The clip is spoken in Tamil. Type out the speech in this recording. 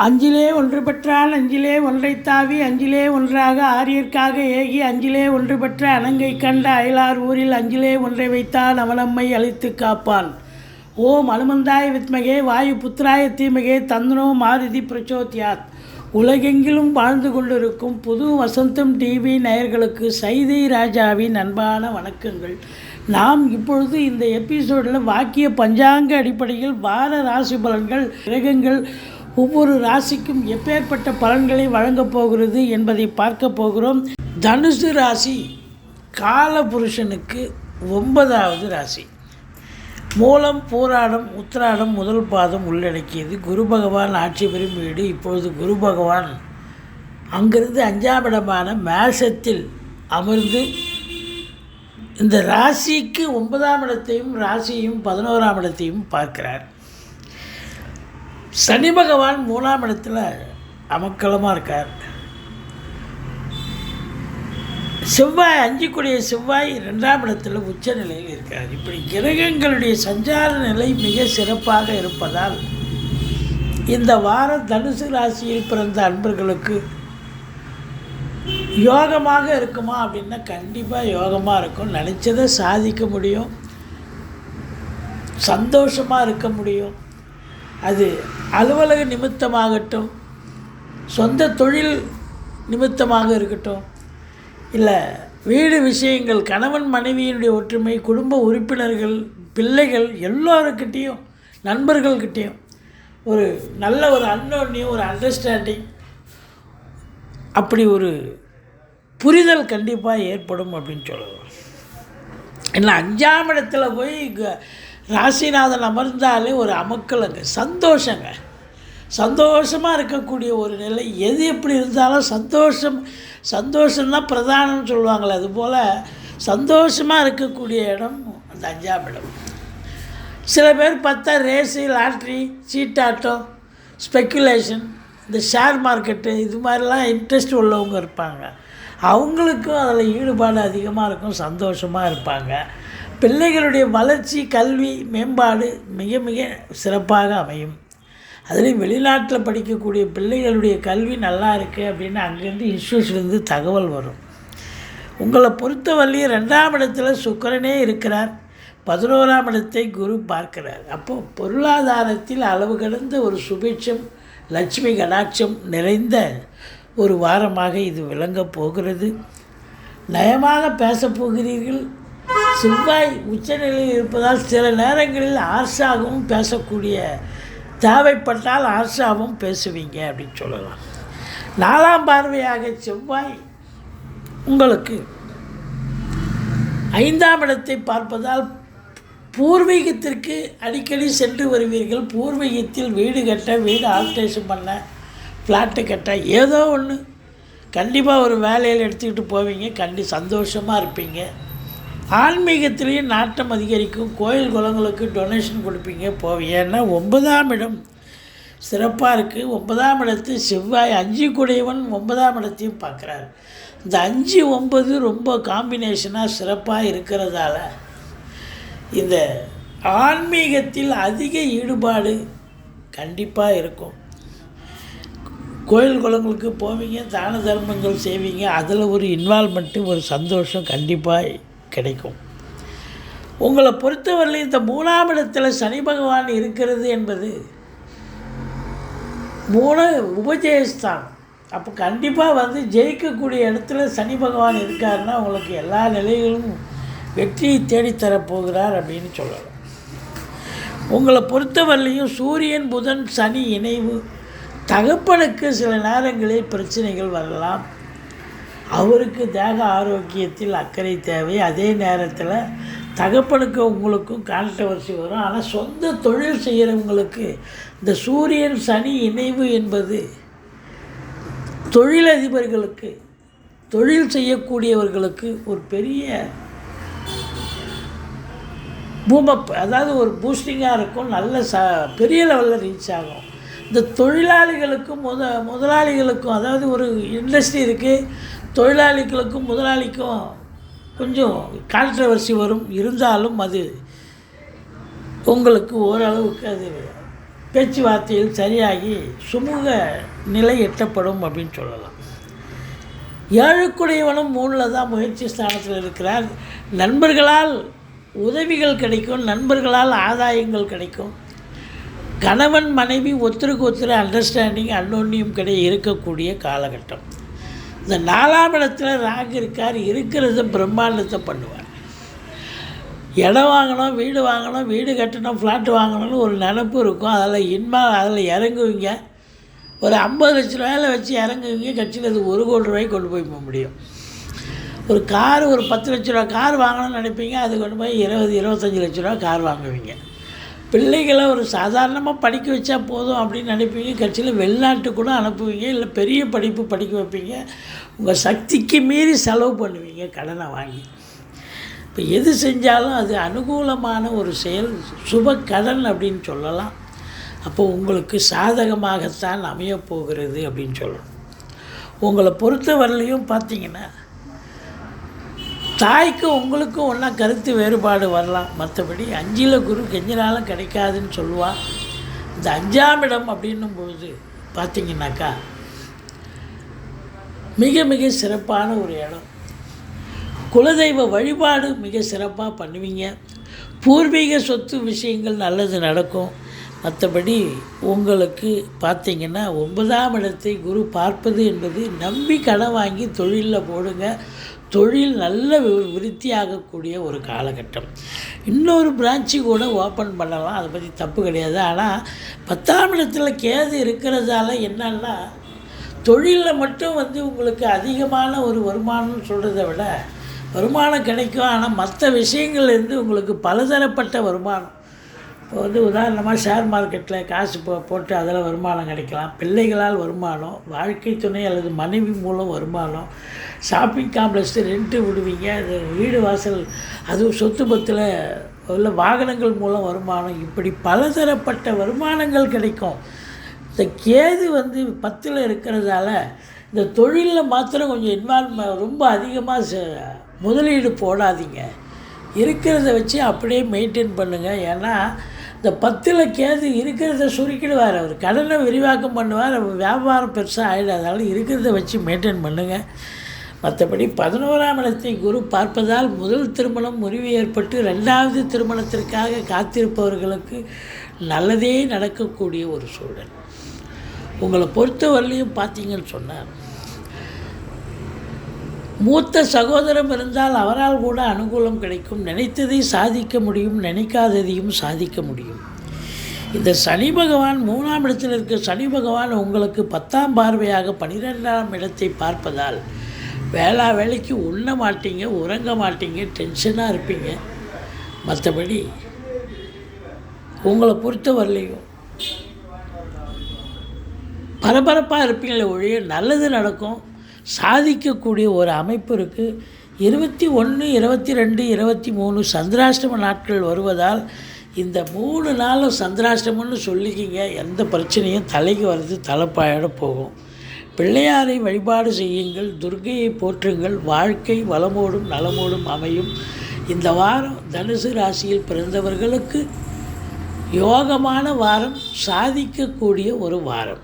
அஞ்சிலே ஒன்று பெற்றால் அஞ்சிலே ஒன்றைத் தாவி அஞ்சிலே ஒன்றாக ஆரியர்க்காக ஏகி அஞ்சிலே ஒன்று பெற்ற அணங்கை கண்ட அயலார் ஊரில் அஞ்சிலே ஒன்றை வைத்தான் அவனம்மை அழித்து காப்பான் ஓம் அனுமந்தாய வித்மகே வாயு புத்திராய தீமகே தந்தனோ மாருதி பிரச்சோத்யாத். உலகெங்கிலும் வாழ்ந்து கொண்டிருக்கும் புது வசந்தம் டிவி நேயர்களுக்கு சைதை ராஜாவின் அன்பான வணக்கங்கள். நாம் இப்பொழுது இந்த எபிசோடில் வாக்கிய பஞ்சாங்க அடிப்படையில் வார ராசி பலன்கள் கிரகங்கள் ஒவ்வொரு ராசிக்கும் எப்பேற்பட்ட பலன்களை வழங்கப் போகிறது என்பதை பார்க்க போகிறோம். தனுசு ராசி காலபுருஷனுக்கு ஒன்பதாவது ராசி. மூலம் பூராடம் உத்திராடம் முதல் பாதம் உள்ளடக்கியது. குரு பகவான் ஆட்சி பெறும் வீடு. இப்பொழுது குரு பகவான் அங்கிருந்து அஞ்சாம் இடமான மேசத்தில் அமர்ந்து இந்த ராசிக்கு ஒன்பதாம் இடத்தையும் ராசியையும் பதினோராம் இடத்தையும் பார்க்கிறார். சனி பகவான் மூணாம் இடத்துல அமக்கலமாக இருக்கார். செவ்வாய் அஞ்சுக்குடைய செவ்வாய் ரெண்டாம் இடத்தில் உச்ச நிலையில் இருக்கார். இப்படி கிரகங்களுடைய சஞ்சார நிலை மிக சிறப்பாக இருப்பதால் இந்த வாரம் தனுசு ராசியில் பிறந்த அன்பர்களுக்கு யோகமாக இருக்குமா அப்படின்னா கண்டிப்பாக யோகமாக இருக்கும் நினச்சதை சாதிக்க முடியும். சந்தோஷமாக இருக்க முடியும். அது அலுவலக நிமித்தமாகட்டும் சொந்த தொழில் நிமித்தமாக இருக்கட்டும் இல்லை வீடு விஷயங்கள் கணவன் மனைவியினுடைய ஒற்றுமை குடும்ப உறுப்பினர்கள் பிள்ளைகள் எல்லோருக்கிட்டேயும் நண்பர்கள்கிட்டேயும் ஒரு நல்ல ஒரு அன்னோன்யம் ஒரு அண்டர்ஸ்டாண்டிங் அப்படி ஒரு புரிதல் கண்டிப்பாக ஏற்படும் அப்படின்னு சொல்லலாம் ஏன்னா அஞ்சாம் இடத்துல போய் க- ராசிநாதன் அமர்ந்தாலே ஒரு அமக்கலங்க சந்தோஷங்க. சந்தோஷமாக இருக்கக்கூடிய ஒரு நிலை எது எப்படி இருந்தாலும் சந்தோஷம் சந்தோஷம்தான் பிரதானம்னு சொல்லுவாங்களே அதுபோல் சந்தோஷமாக இருக்கக்கூடிய இடம் அந்த அஞ்சாம் இடம். சில பேர் பார்த்தா ரேஸு லாட்ரி சீட்டாட்டம் ஸ்பெக்குலேஷன் இந்த ஷேர் மார்க்கெட்டு இது மாதிரிலாம் இன்ட்ரெஸ்ட் உள்ளவங்க இருப்பாங்க. அவங்களுக்கும் அதில் ஈடுபாடு அதிகமாக இருக்கும் சந்தோஷமாக இருப்பாங்க. பிள்ளைகளுடைய வளர்ச்சி கல்வி மேம்பாடு மிக மிக சிறப்பாக அமையும். அதுலேயும் வெளிநாட்டில் படிக்கக்கூடிய பிள்ளைகளுடைய கல்வி நல்லா இருக்குது அப்படின்னு அங்கேருந்து இன்ஸ்டியூட்லேருந்து தகவல் வரும். உங்களை பொறுத்தவரையும் ரெண்டாம் இடத்துல சுக்கரனே இருக்கிறார். பதினோராம் இடத்தை குரு பார்க்கிறார். அப்போது பொருளாதாரத்தில் அளவு கடந்த ஒரு சுபிட்சம் லட்சுமி கடாட்சம் நிறைந்த ஒரு வாரமாக இது விளங்கப் போகிறது. நயமாக பேசப் போகிறீர்கள். செவ்வாய் உச்சநிலையில் இருப்பதால் சில நேரங்களில் ஆர்ஷாகவும் பேசக்கூடிய தேவைப்பட்டால் ஆர்ஷாவும் பேசுவீங்க அப்படின்னு சொல்லலாம். நாலாம் பார்வையாக செவ்வாய் உங்களுக்கு ஐந்தாம் இடத்தை பார்ப்பதால் பூர்வீகத்திற்கு அடிக்கடி சென்று வருவீர்கள். பூர்வீகத்தில் வீடு கட்ட வீடு ஆல்ட்ரேஷன் பண்ண ஃப்ளாட்டு கட்ட ஏதோ ஒன்று கண்டிப்பாக ஒரு வேலையில் எடுத்துக்கிட்டு போவீங்க. கண்டி சந்தோஷமாக இருப்பீங்க. ஆன்மீகத்திலையும் நாட்டம் அதிகரிக்கும். கோயில் குளங்களுக்கு டொனேஷன் கொடுப்பீங்க போவீங்க. ஏன்னா ஒன்பதாம் இடம் சிறப்பாக இருக்குது ஒன்பதாம் இடத்து செவ்வாய் அஞ்சு கூடையவன் ஒன்பதாம் இடத்தையும் பார்க்குறாரு. இந்த அஞ்சு ஒன்பது ரொம்ப காம்பினேஷனாக சிறப்பாக இருக்கிறதால இந்த ஆன்மீகத்தில் அதிக ஈடுபாடு கண்டிப்பாக இருக்கும். கோயில் குளங்களுக்கு போவீங்க தான தர்மங்கள் செய்வீங்க. அதில் ஒரு இன்வால்மெண்ட்டு ஒரு சந்தோஷம் கண்டிப்பாக கிடைக்கும். உங்களை பொறுத்தவரையில் இந்த மூணாம் இடத்தில் சனி பகவான் இருக்கிறது என்பது மூணு உபஜயஸ்தான். அப்போ கண்டிப்பாக வந்து ஜெயிக்கக்கூடிய இடத்துல சனி பகவான் இருக்காருன்னா உங்களுக்கு எல்லா நிலைகளும் வெற்றியை தேடித்தரப் போகிறார் அப்படின்னு சொல்லலாம். உங்களை பொறுத்தவரையிலையும் சூரியன் புதன் சனி இணைவு தகப்பனுக்கு சில நேரங்களில் பிரச்சனைகள் வரலாம். அவருக்கு தேக ஆரோக்கியத்தில் அக்கறை தேவை. அதே நேரத்தில் தகப்பனுக்கு உங்களுக்கும் கான்ட்ரவர்சி வரும். ஆனால் சொந்த தொழில் செய்கிறவங்களுக்கு இந்த சூரியன் சனி இணைவு என்பது தொழிலதிபர்களுக்கு தொழில் செய்யக்கூடியவர்களுக்கு ஒரு பெரிய பூமப் அதாவது ஒரு பூஸ்டிங்காக இருக்கும். நல்ல ச பெரிய லெவலில் ரீச் ஆகும். இந்த தொழிலாளிகளுக்கும் முத முதலாளிகளுக்கும் அதாவது ஒரு இண்டஸ்ட்ரி இருக்குது தொழிலாளிகளுக்கும் முதலாளிக்கும் கொஞ்சம் கான்ட்ரவர்சி வரும். இருந்தாலும் அது உங்களுக்கு ஓரளவுக்கு அது பேச்சுவார்த்தையில் சரியாகி சுமூக நிலை எட்டப்படும் அப்படின்னு சொல்லலாம். ஏழுக்குடையவனும் மூணில் தான் முயற்சி ஸ்தானத்தில் இருக்கிறார். நண்பர்களால் உதவிகள் கிடைக்கும் நண்பர்களால் ஆதாயங்கள் கிடைக்கும். கணவன் மனைவி ஒருத்தருக்கு ஒருத்தர் அண்டர்ஸ்டாண்டிங் அன்னோன்னியம் கிடை இருக்கக்கூடிய காலகட்டம். இந்த நாலாம் இடத்துல ராகு இருக்கார் இருக்கிறத பிரம்மாண்டத்தை பண்ணுவார். இடம் வாங்கணும் வீடு வாங்கணும் வீடு கட்டணும் ஃப்ளாட் வாங்கணும்னு ஒரு நினப்பு இருக்கும். அதில் இன்மா அதில் இறங்குவீங்க. ஒரு ஐம்பது லட்ச ரூபாயில் வச்சு இறங்குவீங்க. கட்சியில் அது ஒரு கோடி ரூபாய்க்கு கொண்டு போய் போக முடியும். ஒரு கார் ஒரு பத்து லட்ச ரூபா கார் வாங்கணும்னு நினைப்பீங்க. அது கொண்டு போய் இருபது இருபத்தஞ்சி லட்ச ரூபா கார் வாங்குவீங்க. பிள்ளைகளை ஒரு சாதாரணமாக படிக்க வச்சா போதும் அப்படின்னு நினைப்பீங்க. கட்சியில் வெளிநாட்டு கூட அனுப்புவீங்க இல்லை பெரிய படிப்பு படிக்க வைப்பீங்க. உங்கள் சக்திக்கு மீறி செலவு பண்ணுவீங்க கடனை வாங்கி. இப்போ எது செஞ்சாலும் அது அனுகூலமான ஒரு செயல் சுப கடன் அப்படின்னு சொல்லலாம். அப்போ உங்களுக்கு சாதகமாகத்தான் அமையப்போகிறது அப்படின்னு சொல்லணும். உங்களை பொறுத்தவரையிலையும் பார்த்தீங்கன்னா தாய்க்கும் உங்களுக்கும் ஒன்றா கருத்து வேறுபாடு வரலாம். மற்றபடி அஞ்சில் குரு கெஞ்சினாலும் கிடைக்காதுன்னு சொல்லுவாள் இந்த அஞ்சாம் இடம் அப்படின்னும் பொழுது பார்த்தீங்கன்னாக்கா மிக மிக சிறப்பான ஒரு இடம். குலதெய்வ வழிபாடு மிக சிறப்பாக பண்ணுவீங்க. பூர்வீக சொத்து விஷயங்கள் நல்லது நடக்கும். மற்றபடி உங்களுக்கு பார்த்தீங்கன்னா ஒன்பதாம் இடத்தை குரு பார்ப்பது என்பது நம்பி கடன் வாங்கி தொழிலில் போடுங்க. தொழில் நல்ல விருத்தியாகக்கூடிய ஒரு காலகட்டம். இன்னொரு பிரான்ச்சு கூட ஓப்பன் பண்ணலாம். அதை பற்றி தப்பு கிடையாது. ஆனால் பத்தாம் இடத்துல கேது இருக்கிறதால என்னன்னா தொழிலில் மட்டும் வந்து உங்களுக்கு அதிகமான ஒரு வருமானம்னு சொல்கிறத விட வருமானம் கிடைக்கும். ஆனால் மற்ற விஷயங்கள்லேருந்து உங்களுக்கு பலதரப்பட்ட வருமானம். இப்போ வந்து உதாரணமாக ஷேர் மார்க்கெட்டில் காசு போ போட்டு அதில் வருமானம் கிடைக்கலாம். பிள்ளைகளால் வருமானம் வாழ்க்கை துணை அல்லது மனைவி மூலம் வருமானம் ஷாப்பிங் காம்ப்ளெக்ஸ் ரெண்ட்டு விடுவீங்க அது வீடு வாசல் அதுவும் சொத்து பத்தில் உள்ள வாகனங்கள் மூலம் வருமானம் இப்படி பலதரப்பட்ட வருமானங்கள் கிடைக்கும். இந்த கேது வந்து பத்தில் இருக்கிறதால இந்த தொழிலில் மாத்திரம் கொஞ்சம் இன்வால்வ் ரொம்ப அதிகமாக ச- முதலீடு போடாதீங்க. இருக்கிறத வச்சு அப்படியே மெயின்டைன் பண்ணுங்கள் ஏன்னா இந்த பத்தில் கேது இருக்கிறத சுருக்கிடுவார். அவர் கடனை விரிவாக்கம் பண்ணுவார். அவர் வியாபாரம் பெருசாக ஆகிடும் அதனால் இருக்கிறத வச்சு மெயின்டைன் பண்ணுங்கள் மற்றபடி பதினோராம் இடத்தை குரு பார்ப்பதால் முதல் திருமணம் முறிவு ஏற்பட்டு ரெண்டாவது திருமணத்திற்காக காத்திருப்பவர்களுக்கு நல்லதே நடக்கக்கூடிய ஒரு சூழல். உங்களை பொறுத்தவரையிலையும் பார்த்தீங்கன்னு சொன்னார். மூத்த சகோதரம் இருந்தால் அவரால் கூட அனுகூலம் கிடைக்கும். நினைத்ததை சாதிக்க முடியும் நினைக்காததையும் சாதிக்க முடியும். இந்த சனி பகவான் மூணாம் இடத்தில் இருக்க சனி பகவான் உங்களுக்கு பத்தாம் பார்வையாக பன்னிரெண்டாம் இடத்தை பார்ப்பதால் வேளா வேலைக்கு உண்ண மாட்டீங்க உறங்க மாட்டீங்க டென்ஷனாக இருப்பீங்க. மற்றபடி உங்களை பொறுத்தவரையிலையும் பரபரப்பாக இருப்பீங்களே ஒழிய நல்லது நடக்கும். சாதிக்கக்கூடிய ஒரு அமைப்பு இருக்குது இருபத்தி ஒன்று இருபத்தி ரெண்டு இருபத்தி மூணு சந்திராஷ்டம நாட்கள் வருவதால் இந்த மூணு நாளும் சந்திராஷ்டமம்னு சொல்லிக்கிங்க. எந்த பிரச்சனையும் தலைக்கு வர்றது தலைப்பாயோட போகும். பிள்ளையாரை வழிபாடு செய்யுங்கள். துர்கையை போற்றுங்கள். வாழ்க்கை வளமோடும் நலமோடும் அமையும். இந்த வாரம் தனுசு ராசியில் பிறந்தவர்களுக்கு யோகமான வாரம் சாதிக்கக்கூடிய ஒரு வாரம்.